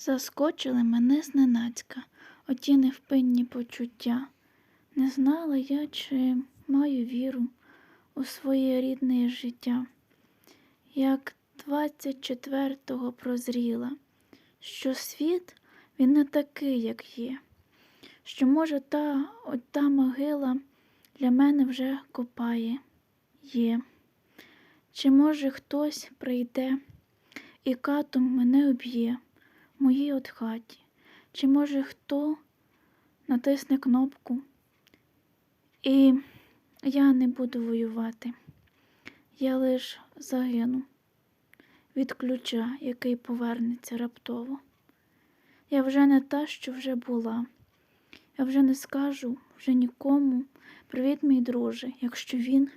Заскочили мене зненацька, оті невпинні почуття. Не знала я, чи маю віру у своє рідне життя. Як 24-го прозріла, що світ він не такий, як є, що, може, та от та могила для мене вже копає є. Чи може хтось прийде і катом мене об'є моїй от хаті? Чи може хто натисне кнопку, і я не буду воювати, я лиш загину від ключа, який повернеться раптово. Я вже не та, що вже була. Я вже не скажу вже нікому привіт, мій друже, якщо він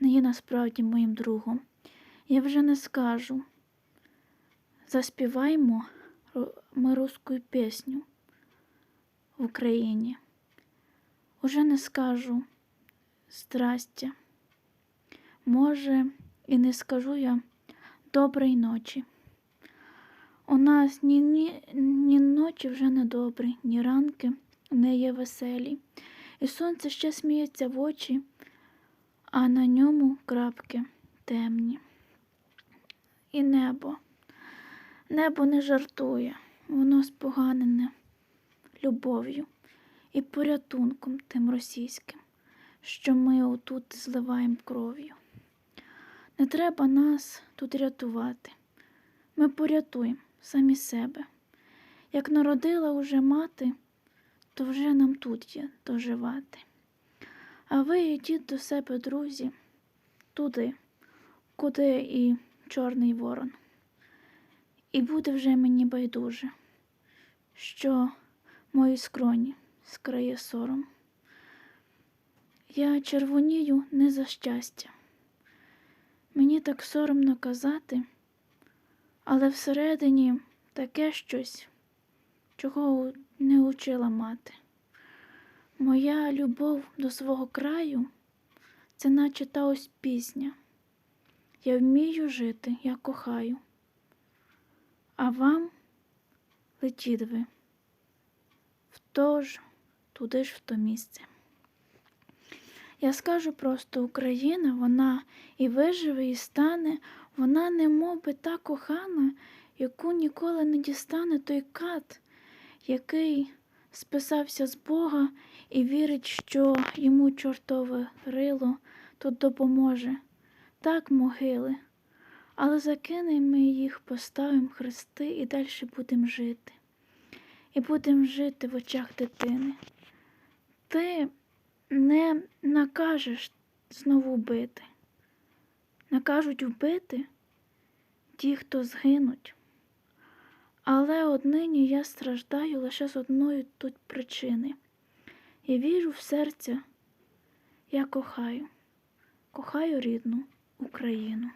не є насправді моїм другом. Я вже не скажу. Заспіваймо ми русскую пісню в Україні. Уже не скажу здрастя. Може, і не скажу я доброї ночі. У нас ні, ні, ні ночі вже не добрі, ні ранки не є веселі. І сонце ще сміється в очі, а на ньому крапки темні. І небо. Небо не жартує, воно споганене любов'ю і порятунком тим російським, що ми отут зливаємо кров'ю. Не треба нас тут рятувати. Ми порятуємо самі себе. Як народила уже мати, то вже нам тут є доживати. А ви йдіть до себе, друзі, туди, куди і чорний ворон. І буде вже мені байдуже, що мої скроні скриє сором. Я червонію не за щастя. Мені так соромно казати, але всередині таке щось, чого не учила мати. Моя любов до свого краю це наче та ось пісня. Я вмію жити, я кохаю. А вам летіть ви в то ж, туди ж в то місце. Я скажу просто Україна, вона і виживе, і стане, вона не мов би та кохана, яку ніколи не дістане той кат, який списався з Бога і вірить, що йому чортове рило тут допоможе. Так, могили, але закинемо ми їх, поставимо хрести і далі будемо жити. І будемо жити в очах дитини. Ти не накажеш знову бити. Накажуть вбити ті, хто згинуть. Але однині я страждаю лише з одної тут причини. Я вірю в серця, я кохаю, кохаю рідну Україну.